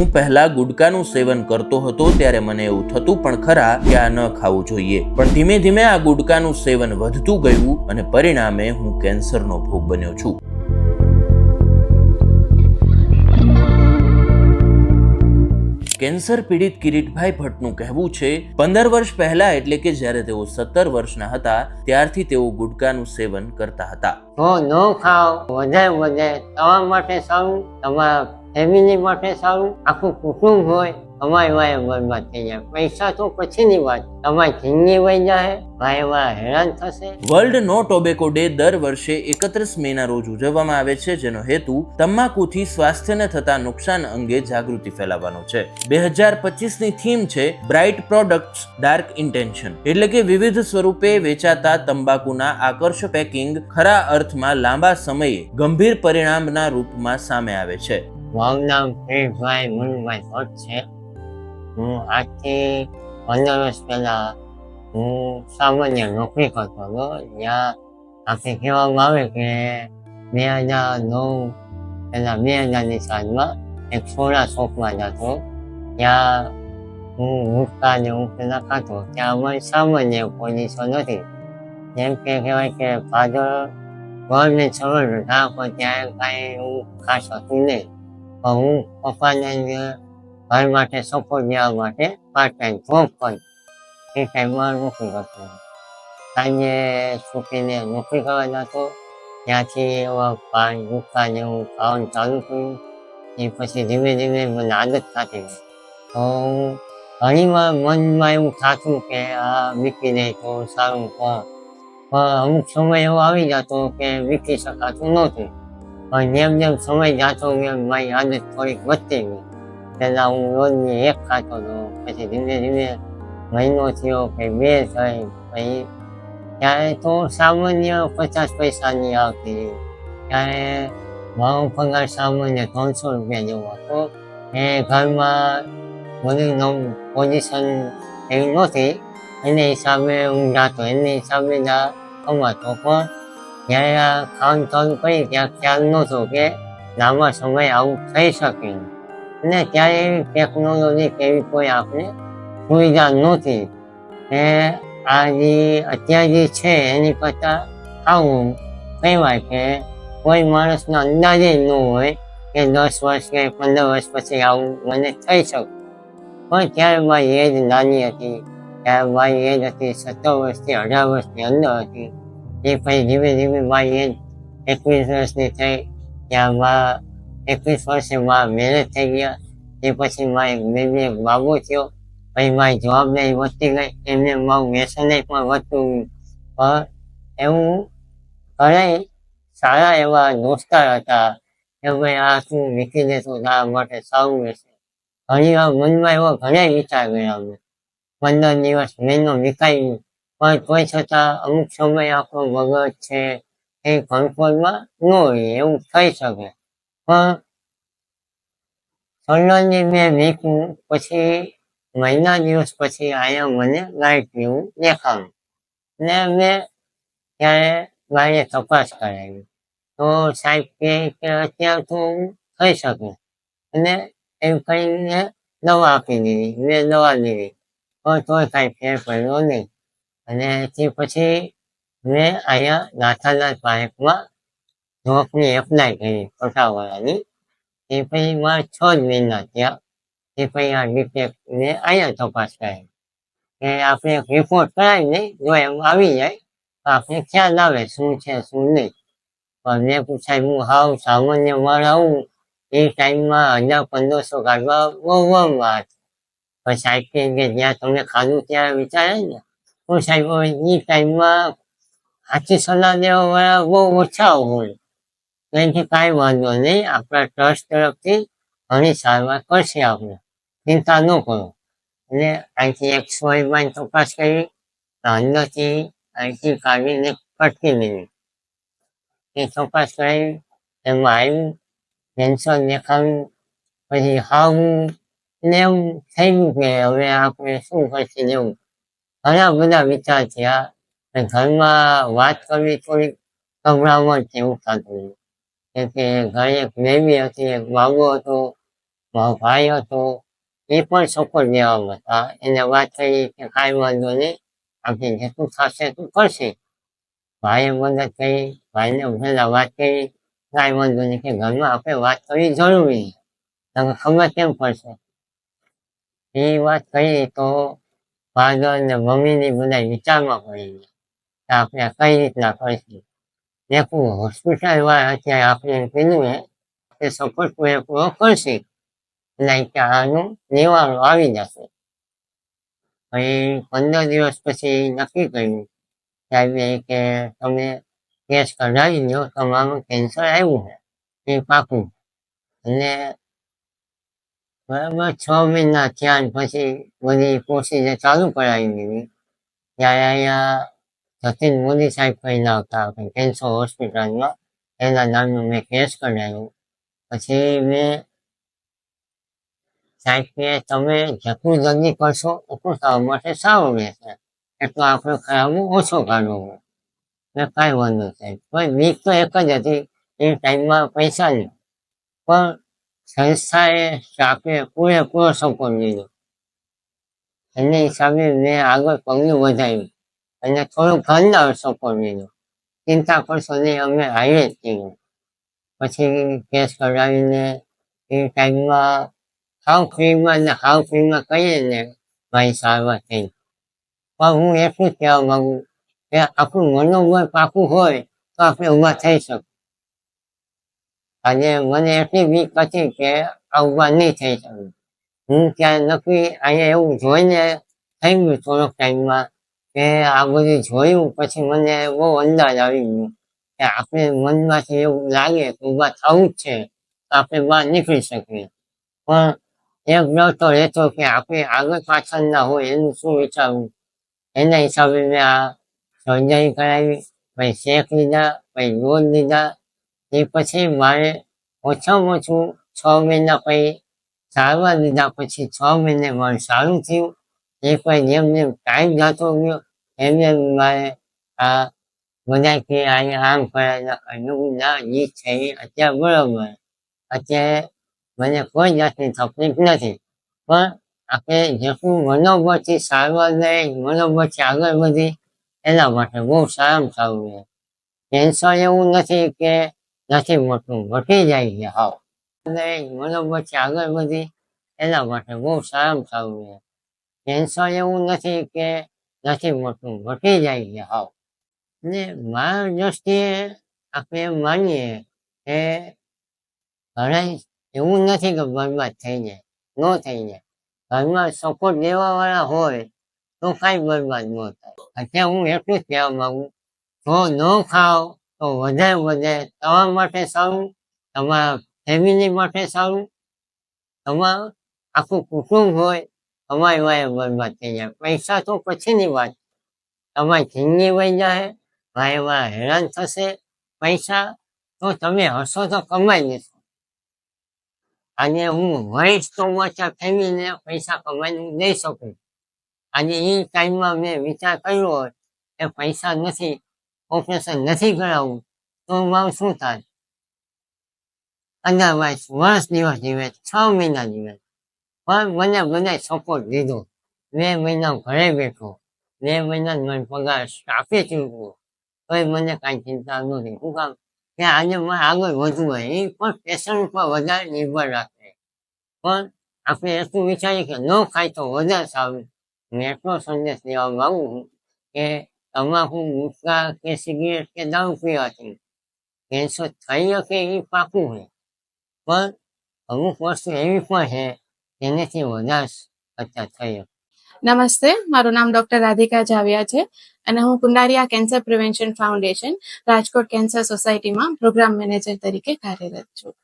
હું પહેલા ગુટકાનું સેવન કરતો હતો ત્યારે મને એવું થતું પણ ખરા કે આ ન ખાવું જોઈએ. પણ ધીમે ધીમે આ ગુટકાનું સેવન વધતું ગયું અને પરિણામે હું કેન્સરનો ભોગ બન્યો છું. કેન્સર પીડિત કિરીટભાઈ ભટ્ટનું કહેવું છે, પંદર વર્ષ પહેલા એટલે કે જ્યારે તેઓ સત્તર વર્ષના હતા, ત્યારથી તેઓ ગુટકાનું સેવન કરતા હતા. ન ખાઓ વધે વધે, તમારા માટે સારું તમારા ફેમિલી માટે સારું આખું કુટુંબ હોય તમારી વાય બરબાદ થઈ જાય. પૈસા તો પછીની વાત. તમારી જિંદગી વહી જાય ભાઈ વાય હેરાન થશે. વર્લ્ડ નો ટોબેકો ડે દર વર્ષે એકત્રીસ મેના રોજ ઉજવવામાં આવે છે જેનો હેતુ તમાકુથી સ્વાસ્થ્યને થતા નુકસાન અંગે જાગૃતિ ફેલાવવાનો છે. બે હજાર પચીસની થીમ છે બ્રાઇટ પ્રોડક્ટ્સ ડાર્ક ઇન્ટેન્શન એટલે કે વિવિધ સ્વરૂપે વેચાતા તંબાકુના આકર્ષક પેકિંગ ખરા અર્થમાં લાંબા સમયે ગંભીર પરિણામના રૂપમાં સામે આવે છે. મારું નામ પ્રેમભાઈ મનુભાઈ ભટ્ટ છે. હું આજથી પંદર વર્ષ પહેલાં હું સામાન્ય નોકરી કરતો હતો. જ્યાં આપણે કહેવામાં આવે કે બે હજાર નવ પહેલાં બે હજારની સાલમાં એક સોડા શોપમાં જતો. ત્યાં હું ગુટકા ને હું પહેલાં ખાતો. ત્યાં અમારી સામાન્ય પોઝિશન નથી. જેમ કે કહેવાય કે ફાધર ઘરને સર્વન્ટ રાખો ત્યાં કાંઈ હું ખાસ હતું નહીં. પણ હું પપ્પાને ઘર માટે સપોર્ટ દેવા માટે પાર્ટ ટાઈમ જોબ કરી એ ટાઈમમાં નોકરી કરતો સાંજે છૂટીને નોકરી કરવા જતો, ત્યાંથી એવા પાન ગુટકા જેવું ખાવાનું ચાલુ કર્યું. એ પછી ધીમે ધીમે મને આદત થતી તો ઘણીવાર મનમાં એવું થતું કે આ વીકી દે તો સારું પણ પણ અમુક સમય એવો આવી જતો કે વીકી શકાતું નહોતું. પણ જેમ જેમ સમય જાતો એમ મારી આદત થોડીક વધતી ગઈ. પહેલા હું રોજની એક ખાતો હતો પછી ધીમે ધીમે મહિનો થયો કે બે થઈ પછી ત્યારે તો સામાન્ય પચાસ પૈસાની આવતી ત્યારે મારો સામાન્ય ત્રણસો રૂપિયા જેવો હતો એ ઘરમાં બધી પોઝિશન એવી નહોતી એને હિસાબે હું જાતો એને હિસાબે કમાતો પણ જ્યારે આ કામ ચાલુ કરી ત્યાં ખ્યાલ નહોતો કે લાંબા સમય આવું થઈ શકે. અને ત્યારે એવી ટેકનોલોજી કે એવી કોઈ આપણે સુવિધા નહોતી એ આ જે અત્યારે જે છે એની કરતાં આવું કહેવાય કે કોઈ માણસનો અંદાજે ન હોય કે દસ વર્ષ કે પંદર વર્ષ પછી આવું મને થઈ શકે પણ ત્યારે મારી એજ નાની હતી ત્યારે મારી એજ હતી સત્તર વર્ષથી અઢાર વર્ષની અંદર હતી એ પછી ધીમે ધીમે મારી એજ એકવીસ વર્ષની થઈ ત્યાં મારા એકવીસ વર્ષે મારા મેરેજ થઈ ગયા. એ પછી મારે એક બેબી એક બાબો થયો. પછી મારી જવાબદારી વધતી ગઈ. એમને મારું વ્યસન પણ વધતું પણ એવું ઘણા સારા એવા દોસ્તાર હતા કે ભાઈ, આ શું વીકી દેતો તારા માટે સારું રહેશે. ઘણી વાર મનમાં એવો ઘણા વિચાર ગયા અમે. પંદર દિવસ મહિનો વિકાઈ પણ તોય છતાં અમુક સમય આપણો મગજ છે એ કંટ્રોલમાં ન હોય એવું થઈ શકે. પણ સલમાનજી મેં વીક પછી, મહિના દિવસ પછી અહીંયા મને લાઈટ જેવું દેખાણું. ને મેં ત્યારે ગાડીએ તપાસ કરાવી. તો સાહેબ કે અત્યારે તો થઈ શકે. અને એમ કરીને દવા આપી દીધી. મેં દવા લીધી. પણ તોય કાંઈ ફેર પડ્યો નહીં. અને તે પછી મેં અહીંયા નાથાલાલ પાર્કમાં જોબની એપ્લાય કરી પટાવાળાની એ પછી મારા છ જ મહિના થયા. એ પછી આ ડિટેક્ટને અહીંયા તપાસ કરાવી કે આપણે એક રિપોર્ટ કરાવી નહીં જો એમ આવી જાય, તો આપણે ખ્યાલ આવે શું છે, શું નહીં. પણ મેં પૂછાય, હું હાવ સામાન્ય મારા આવું. એ ટાઈમમાં હજાર પંદરસો કાઢવા બહુ બહુ વાત. પછી સાહેબ કે જ્યાં તમને ખાધું ત્યાં વિચારે ને. તો એ ટાઈમમાં સાચી સલાહ દેવા બહુ ઓછા હોય. એનાથી કાંઈ વાંધો નહીં, આપણા ટ્રસ્ટ તરફથી ઘણી સારવાર કરશે આપણે. ચિંતા ન કરો. અને અહીંથી એક સોયમાં તપાસ કરી અંદરથી અહીંથી કાઢીને કટકી લીધી એ તપાસ કરાવી એમાં આવ્યું, કેન્સર દેખાવ્યું પછી હાવ ને એવું થઈ ગયું કે હવે આપણે શું કરશે ને ઘણા બધા વિચાર થયા ઘરમાં વાત કરવી થોડીક ગભરામણ જેવું થતું કે ઘરે એક બેબી હતી એક બાબુ હતો ભાઈ હતો, એ પણ સપોર્ટ દેવામાં હતા એને વાત કરી કે કાંઈ વાંધો નહીં, આપણે જેટલું થશે એટલું કરશે. ભાઈએ મદદ કરી ભાઈને પહેલા વાત કરી, કાંઈ વાંધો નહીં કે ઘરમાં આપણે વાત કરવી જરૂરી તમે ખબર કેમ પડશે? એ વાત કરી તો ફાધર ને મમ્મીની બધા વિચારમાં પડી ગયા આપણે કઈ રીતના કરીશું? દેખું હોસ્પિટલ વાળા અત્યારે આપણે કીધું હે કે સપોર્ટ પૂરેપૂરો કરશે, એટલે કે આનું નિવારણ આવી જશે. પછી પંદર દિવસ પછી નક્કી કર્યું સાહેબે કે તમે કેસ કઢાવી લો, તમારું કેન્સર આવ્યું છે, એ પાકું. અને બરાબર છ મહિના થયા પછી બધી પ્રોસીજર ચાલુ કરાવી દીધી. ત્યારે અહીંયા જતીન મોદી સાહેબ આવતા કે કેન્સર હોસ્પિટલમાં એના નામનો મેં કેસ કઢાવ્યો પછી મેં સાહેબ કે તમે જેટલું જલ્દી કરશો એટલું તમારા માટે સારું રહેશે એટલો આપણે ખરાબ ઓછો કાઢવો ને કાંઈ વાંધો સાહેબ પણ વીક તો એક જ હતી એ ટાઈમમાં પૈસા નહીં પણ સંસ્થાએ પૂરેપૂરો સપોર્ટ લીધો એને હિસાબે મેં આગળ પગલું વધાર્યું અને થોડું ઘરના સપોર્ટ લીધો ચિંતા કરશો નહીં અમે હાઈવે જ કર્યું પછી કેસ કરાવીને એ ટાઈમમાં હાવ ફ્રીમાં ને હાવ ફ્રીમાં કહીએ ને મારી સારવાર થઈ પણ હું એટલું જ કહેવા માગું કે આપણું મનોબળ પાકું હોય તો આપણે ઊભા થઈ શકું આજે મને એટલી બીક હતી કે ઊભા નહીં થઈ શકું હું ત્યાં નક્કી અહીંયા એવું જોઈને થઈ ગયું થોડોક ટાઈમમાં કે આ બધું જોયું પછી મને બહુ અંદાજ આવી ગયો કે આપણે મનમાંથી એવું લાગે કે ઊભા થવું જ છે આપણે બહાર નીકળી શકીએ. પણ એક ડર તો રહેતો કે આપણે આગળ પાછળ ના હોય એનું શું વિચારવું? એના હિસાબે મેં આ સર્જરી કરાવી, પછી શેક લીધા, પછી લોન લીધા. એ પછી મારે ઓછામાં ઓછું છ મહિના પછી સારવાર લીધા, પછી છ મહિને મારું સારું થયું. એ પણ જેમ ટાઈમ જતો ગયો એમ મારે આ બધાથી આમ કરાય એવું ના અત્યારે બરોબર. અત્યારે મને કોઈ જાતની તકલીફ નથી. પણ આપણે જેટલું મનોબળથી સારવાર લઈ મનોબળથી આગળ વધી એના માટે બહુ સારામાં સારું છે કેન્સર એવું નથી કે નથી મોટું મટી જાય છે હાવ લઈ મનોબળથી આગળ વધી એના માટે બહુ સારામાં સારું છે કેન્સર એવું નથી કે નથી મોટું, મટી જાય છે હાવ. ને મારા દ્રષ્ટિએ આપણે માનીએ કે ઘણા એવું નથી કે બરબાદ થઈ જાય ન થઈ જાય ઘરમાં સપોર્ટ દેવા વાળા હોય તો કાંઈ બરબાદ ન થાય. અત્યારે હું એટલું જ કહેવા માંગુ, જો ન ખાઓ તો વધારે વધે તમારા માટે સારું, તમારા ફેમિલી માટે સારું, તમારું આખું કુટુંબ હોય તમારી વાય બરબાદ થઈ જાય. પૈસા તો પછીની વાત. તમારી જિંદગી વહી જાય ભાઈ વાય હેરાન થશે. પૈસા તો તમે હશો તો કમાઈ લેશો. અને હું વહીશ તો મારા ફેમિલીને પૈસા કમાઈને દઈ શકું. આજે એ ટાઈમમાં મેં વિચાર કર્યો હોય કે પૈસા નથી, ઓપરેશન નથી કરાવવું, તો મારું શું થાય? અદરવાઇઝ વર્ષ દિવસ જીવે, છ મહિના જીવે. પણ મને બધા સપોર્ટ દીધો બે મહિના ઘરે બેઠો બે મહિના મને પગાર સ્ટાફે ચૂકવો તોય મને કાંઈ ચિંતા નથી શું કામ કે આજે મારે આગળ વધવું હોય એ પણ પેશન્ટ ઉપર વધારે નિર્ભર રાખે પણ આપણે એટલું વિચારીએ કે ન ખાય તો વધારે સારું મેં એટલો સંદેશ દેવા માંગુ કે તમાકુ ગુટકા કે સિગરેટ કે દારૂ પીવાથી કેન્સર થઈ શકે એ પાકું છે પણ અમુક વસ્તુ એવી પણ છે જેનેથી વધારે અત્યાર થયો. નમસ્તે, મારું નામ ડોક્ટર રાધિકા જાવિયા છે અને હું Kundariya cancer prevention foundation Rajkot cancer સોસાયટીમાં પ્રોગ્રામ મેનેજર તરીકે કાર્યરત છું.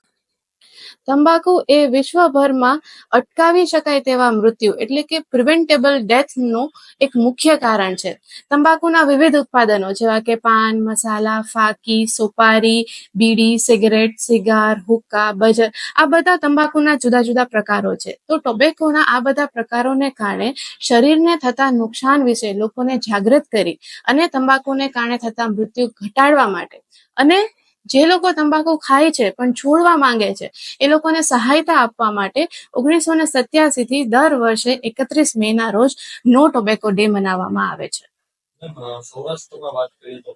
તંબાકુ એ વિશ્વભરમાં અટકાવી શકાય તેવા મૃત્યુ એટલે કે પ્રિવેન્ટેબલ ડેથનું એક મુખ્ય કારણ છે. તંબાકુના વિવિધ ઉત્પાદનો જેવા કે પાન, મસાલા, ફાકી, સુપારી, બીડી, સિગરેટ, સિગાર, હુક્કા, બજર આ બધા તંબાકુના જુદા જુદા પ્રકારો છે. તો ટોબેકોના આ બધા પ્રકારોને કારણે શરીરને થતા નુકસાન વિશે લોકોને જાગૃત કરી અને તંબાકુને કારણે થતા મૃત્યુ ઘટાડવા માટે અને જે લોકો તંબાકુ ખાય છે, પણ છોડવા માંગે છે, એ લોકોને સહાયતા આપવા માટે ઓગણીસો ને સત્યાસી થી દર વર્ષે એકત્રીસ મે ના રોજ નો ટોબેકો ડે મનાવવામાં આવે છે. સૌરાષ્ટ્રમાં વાત કરીએ તો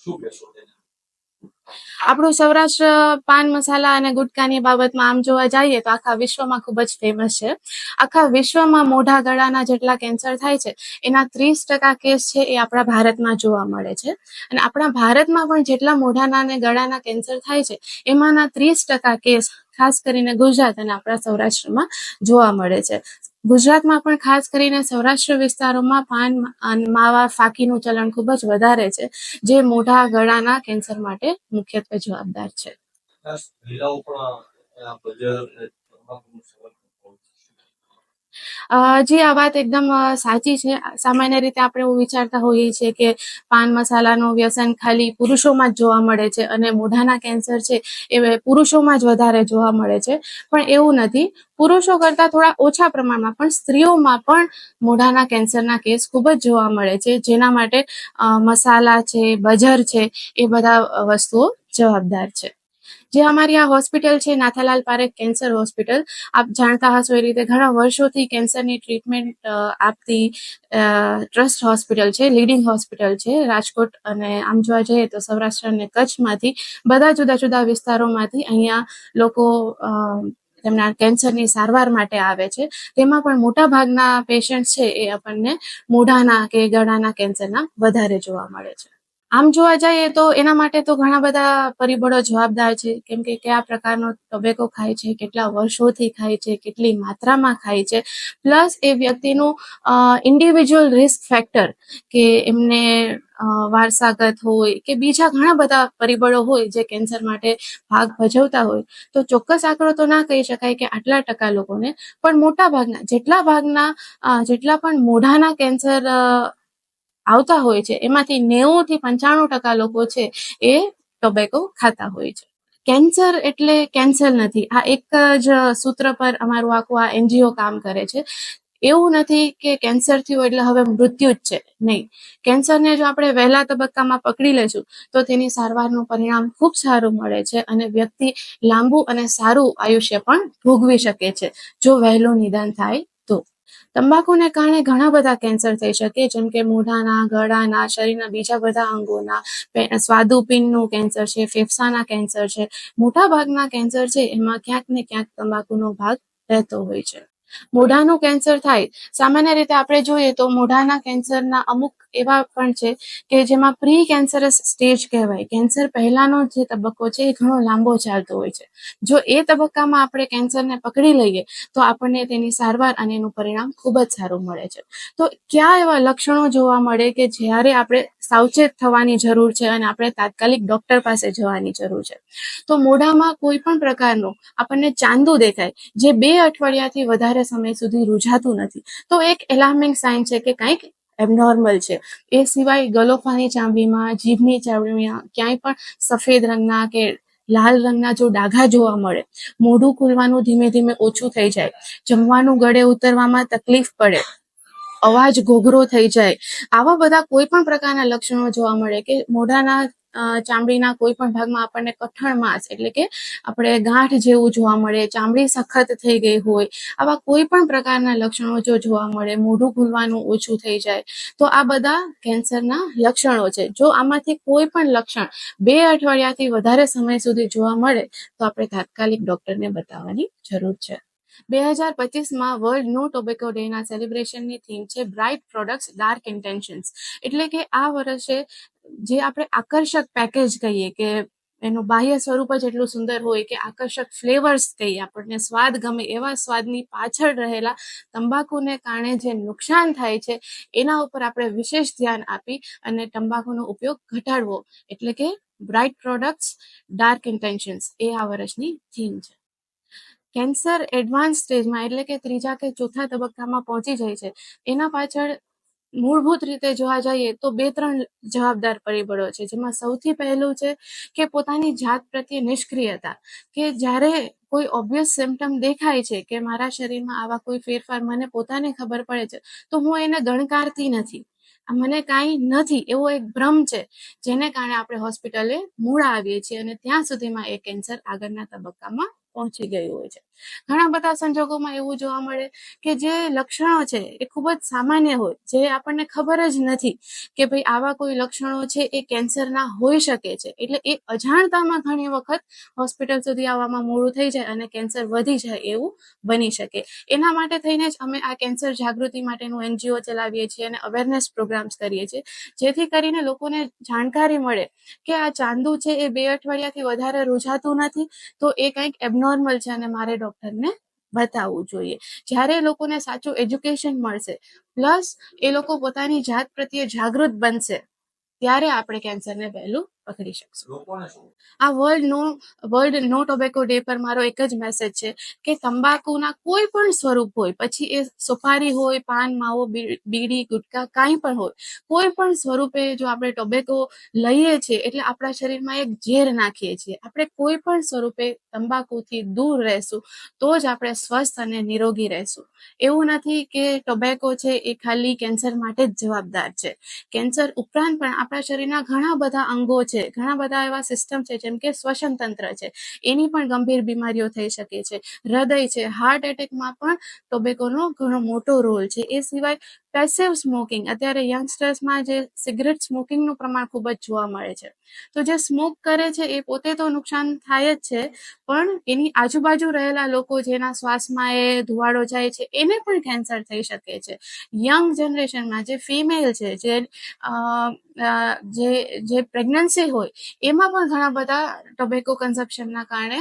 શું કહેશો આપણું સૌરાષ્ટ્ર પાન મસાલા અને ગુટકાની બાબતમાં આમ જોવા જઈએ તો આખા વિશ્વમાં ખૂબ જ ફેમસ છે. આખા વિશ્વમાં મોઢા ગળાના જેટલા કેન્સર થાય છે, એના ત્રીસ ટકા કેસ છે એ આપણા ભારતમાં જોવા મળે છે. અને આપણા ભારતમાં પણ જેટલા મોઢાના અને ગળાના કેન્સર થાય છે, એમાંના ત્રીસ ટકા કેસ, ખાસ કરીને ગુજરાત અને આપણા સૌરાષ્ટ્રમાં જોવા મળે છે. ગુજરાતમાં પણ ખાસ કરીને સૌરાષ્ટ્ર વિસ્તારોમાં પાન માવા ફાકીનું ચલણ ખૂબ જ વધારે છે, જે મોઢા ગળાના કેન્સર માટે મુખ્યત્વે જવાબદાર છે ખાસ મહિલાઓ પણ આ બજાર અને તંબાકુનું સેવન કરતા હોય છે અ, જી, આ વાત એકદમ સાચી છે. સામાન્ય રીતે આપણે એવું વિચારતા હોઈએ છીએ કે પાન મસાલાનું વ્યસન ખાલી પુરુષોમાં જ જોવા મળે છે અને મોઢાના કેન્સર છે એ પુરુષોમાં જ વધારે જોવા મળે છે. પણ એવું નથી. પુરુષો કરતાં થોડા ઓછા પ્રમાણમાં પણ સ્ત્રીઓમાં પણ મોઢાના કેન્સરના કેસ ખૂબ જ જોવા મળે છે. જેના માટે મસાલા છે, બજર છે એ બધા વસ્તુઓ જવાબદાર છે. જે અમારી આ હોસ્પિટલ છે, નાથાલાલ પારેખ કેન્સર હોસ્પિટલ. આપ જાણતા હશો એ રીતે ઘણા વર્ષોથી કેન્સરની ટ્રીટમેન્ટ આપતી ટ્રસ્ટ હોસ્પિટલ છે, લીડિંગ હોસ્પિટલ છે, રાજકોટ અને આમ જોવા જઈએ તો સૌરાષ્ટ્ર અને કચ્છમાંથી, બધા જુદા જુદા વિસ્તારોમાંથી અહીંયા લોકો તેમના કેન્સરની સારવાર માટે આવે છે. તેમાં પણ મોટા ભાગના પેશન્ટ છે એ આપણને મોઢાના કે ગળાના કેન્સરના વધારે જોવા મળે છે. આમ જોવા જઈએ તો એના માટે તો ઘણા બધા પરિબળો જવાબદાર છે. કેમ કે કયા પ્રકારનો ટોબેકો ખાય છે, કેટલા વર્ષોથી ખાય છે, કેટલી માત્રામાં ખાય છે. પ્લસ એ વ્યક્તિનું ઇન્ડિવિજ્યુઅલ રિસ્ક ફેક્ટર કે એમને વારસાગત હોય કે બીજા ઘણા બધા પરિબળો હોય જે કેન્સર માટે ભાગ ભજવતા હોય, તો ચોક્કસ આંકડો તો ના કહી શકાય કે આટલા ટકા લોકોને, પણ મોટા ભાગના જેટલા ભાગના જેટલા પણ મોઢાના કેન્સર આવતા હોય છે. એમાંથી નેવું થી પંચાણું ટકા લોકો છે એ ટોબેકો ખાતા હોય છે. કેન્સર એટલે કેન્સર નથી. આ એક જ સૂત્ર પર અમારું આખું આ એનજીઓ કામ કરે છે. એવું નથી કે કેન્સર થયું એટલે હવે મૃત્યુ જ છે. નહીં. કેન્સરને જો આપણે વહેલા તબક્કામાં પકડી લેશું, તો તેની સારવારનું પરિણામ ખૂબ સારું મળે છે અને વ્યક્તિ લાંબુ અને સારું આયુષ્ય પણ ભોગવી શકે છે, જો વહેલું નિદાન થાય તંબાકુને કારણે ઘણા બધા કેન્સર થઈ શકે, જેમ કે મોઢાના, ગળાના, શરીરના બીજા બધા અંગોના. સ્વાદુપિનનું કેન્સર છે, ફેફસાના કેન્સર છે. મોટા ભાગના કેન્સર છે, એમાં ક્યાંક ને ક્યાંક તંબાકુનો ભાગ રહેતો હોય છે. મોઢાનું કેન્સર થાય. સામાન્ય રીતે આપણે જોઈએ તો મોઢાના કેન્સરના અમુક એવા પણ છે કે જેમાં પ્રી કેન્સરસ સ્ટેજ કહેવાય. કેન્સર પહેલાનો જે તબક્કો છે એ ઘણો લાંબો ચાલતો હોય છે. જો એ તબક્કામાં આપણે કેન્સરને પકડી લઈએ, તો આપણને તેની સારવાર અને એનું પરિણામ ખૂબ જ સારું મળે છે. તો ક્યાં એવા લક્ષણો જોવા મળે કે જ્યારે આપણે સાવચેત થવાની જરૂર છે અને આપણે તાત્કાલિક ડોક્ટર પાસે જવાની જરૂર છે? તો મોઢામાં કોઈ પણ પ્રકારનું આપણને ચાંદુ દેખાય, જે બે અઠવાડિયાથી વધારે સમય સુધી રૂઝાતું નથી. તો એક એલાર્મિંગ સાઇન છે કે કંઈક એબનોર્મલ છે. એ સિવાય ગલોફાની ચામડીમાં, જીભની ચામડીમાં ક્યાંય પણ સફેદ રંગના કે લાલ રંગના જો ડાઘા જોવા મળે, મોઢું ખુલવાનું ધીમે ધીમે ઓછું થઈ જાય. જમવાનું ગળે ઉતરવામાં તકલીફ પડે. અવાજ ઘોઘરો થઈ જાય. આવા બધા કોઈ પણ પ્રકારના લક્ષણો જોવા મળે કે મોઢાના ચામડીના કોઈ પણ ભાગમાં આપણને કઠણ માંસ એટલે કે આપણે ગાંઠ જેવું જોવા મળે, ચામડી સખત થઈ ગઈ હોય, આવા કોઈ પણ પ્રકારના લક્ષણો જો જોવા મળે, મોઢું ખુલવાનું ઓછું થઈ જાય, તો આ બધા કેન્સરના લક્ષણો છે. જો આમાંથી કોઈ પણ લક્ષણ બે અઠવાડિયાથી વધારે સમય સુધી જોવા મળે, તો આપણે તાત્કાલિક ડોક્ટરને બતાવવાની જરૂર છે. બે હજાર પચીસમાં વર્લ્ડ નો ટોબેકો ડેના સેલિબ્રેશનની થીમ છે બ્રાઇટ પ્રોડક્ટ્સ ડાર્ક ઇન્ટેન્શન્સ એટલે કે આ વર્ષે જે આપણે આકર્ષક પેકેજ કહીએ કે એનું બાહ્ય સ્વરૂપ જ એટલું સુંદર હોય કે આકર્ષક ફ્લેવર્સ કહીએ આપણને, સ્વાદ ગમે એવા સ્વાદની પાછળ રહેલા તંબાકુને કારણે જે નુકસાન થાય છે એના ઉપર આપણે વિશેષ ધ્યાન આપી અને તંબાકુનો ઉપયોગ ઘટાડવો. એટલે કે બ્રાઇટ પ્રોડક્ટ્સ ડાર્ક ઇન્ટેન્શન્સ એ આ વર્ષની થીમ છે. કેન્સર એડવાન્સ સ્ટેજમાં, એટલે કે ત્રીજા કે ચોથા તબક્કામાં પહોંચી જાય છે. એના પાછળ મૂળભૂત રીતે જોવા જઈએ તો બે ત્રણ જવાબદાર પરિબળો છે, જેમાં સૌથી પહેલું છે કે પોતાની જાત પ્રત્યે નિષ્ક્રિયતા. કે જ્યારે કોઈ ઓબ્વિયસ સિમ્ટમ દેખાય છે કે મારા શરીરમાં આવા કોઈ ફેરફાર મને પોતાને ખબર પડે છે, તો હું એને ગણકારતી નથી. મને કાંઈ નથી, એવો એક ભ્રમ છે, જેને કારણે આપણે હોસ્પિટલે મૂળા આવીએ છીએ અને ત્યાં સુધીમાં એ કેન્સર આગળના તબક્કામાં પહોંચી ગયું હોય છે. ઘણા બધા સંજોગોમાં એવું જોવા મળે કે જે લક્ષણો છે એ ખૂબ જ સામાન્ય હોય, જે આપણને ખબર જ નથી કે ભાઈ આવા કોઈ લક્ષણો છે એ કેન્સરના હોઈ શકે છે. એટલે એ અજાણતામાં ઘણી વખત હોસ્પિટલ સુધી આવવામાં મોડું થઈ જાય અને કેન્સર વધી જાય એવું બની શકે. એના માટે થઈને જ અમે આ કેન્સર જાગૃતિ માટેનું એનજીઓ ચલાવીએ છીએ અને અવેરનેસ પ્રોગ્રામ્સ કરીએ છીએ. જેથી કરીને લોકોને જાણકારી મળે કે આ ચાંદુ છે એ બે અઠવાડિયાથી વધારે રૂઝાતું નથી, તો એ કંઈક એબનોર્મલ છે અને મારે ડૉક્ટરને બતાવવું જોઈએ. જ્યારે એ લોકોને સાચું એજ્યુકેશન મળશે પ્લસ એ લોકો પોતાની જાત પ્રત્યે જાગૃત બનશે, ત્યારે આપણે કેન્સરને વહેલું પકડી શકશો. આ world no world no tobacco day પર મારો એક જ મેસેજ છે કે તંબાકુના કોઈ પણ સ્વરૂપ હોય પછી એ સોપારી હોય પાન માવો બીડી ગુટકા કાંઈ પણ હોય કોઈ પણ સ્વરૂપે જો આપણે ટોબેકો લઈએ છીએ એટલે આપણા શરીરમાં એક ઝેર નાખીએ છીએ. આપણે કોઈ પણ સ્વરૂપે તંબાકુથી દૂર રહેશું તો જ આપણે સ્વસ્થ અને નિરોગી રહેશું. એવું નથી કે ટોબેકો છે એ ખાલી કેન્સર માટે જ જવાબદાર છે. કેન્સર ઉપરાંત પણ આપણા શરીરના ઘણા બધા અંગો છે ઘણા બધા એવા સિસ્ટમ છે જેમ કે શ્વસન તંત્ર છે. એની પણ ગંભીર બીમારીઓ થઈ શકે છે. હૃદય છે. હાર્ટ એટેકમાં પણ ટોબેકોનો ઘણો મોટો રોલ છે. એ સિવાય પેસિવ સ્મોકિંગ અત્યારે યંગસ્ટર્સમાં જે સિગરેટ સ્મોકિંગનું પ્રમાણ ખૂબ જ જોવા મળે છે. તો જે સ્મોક કરે છે એ પોતે તો નુકસાન થાય જ છે, પણ એની આજુબાજુ રહેલા લોકો જેના શ્વાસમાં એ ધુવાડો જાય છે, એને પણ કેન્સર થઈ શકે છે. યંગ જનરેશનમાં જે ફિમેલ છે, જે જે જે પ્રેગ્નન્સી હોય, એમાં પણ ઘણા બધા ટોબેકો કન્ઝપ્શનના કારણે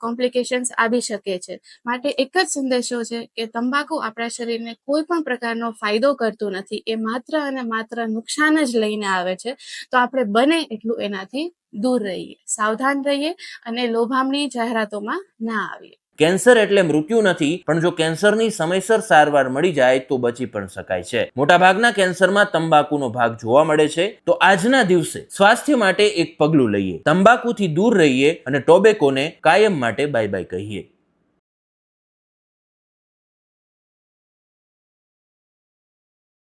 કોમ્પ્લિકેશન્સ આવી શકે છે. માટે એક જ સંદેશો છે કે તંબાકુ આપણા શરીરને કોઈ પણ પ્રકારનો ફાયદો કરતું નથી. એ માત્ર અને માત્ર નુકસાન જ લઈને આવે છે. તો આપણે બને એટલું એનાથી દૂર રહીએ. સાવધાન રહીએ અને લોભામણી જાહેરાતોમાં ના આવીએ. કેન્સર એટલે મૃત્યુ નથી, પણ જો કેન્સરની સમયસર સારવાર મળી જાય તો બચી પણ શકાય છે. મોટાભાગના કેન્સરમાં તંબાકુનો ભાગ જોવા મળે છે. તો આજના દિવસે સ્વાસ્થ્ય માટે એક પગલું લઈએ. તંબાકુથી દૂર રહીએ અને ટોબેકોને કાયમ માટે બાય બાય કહીએ.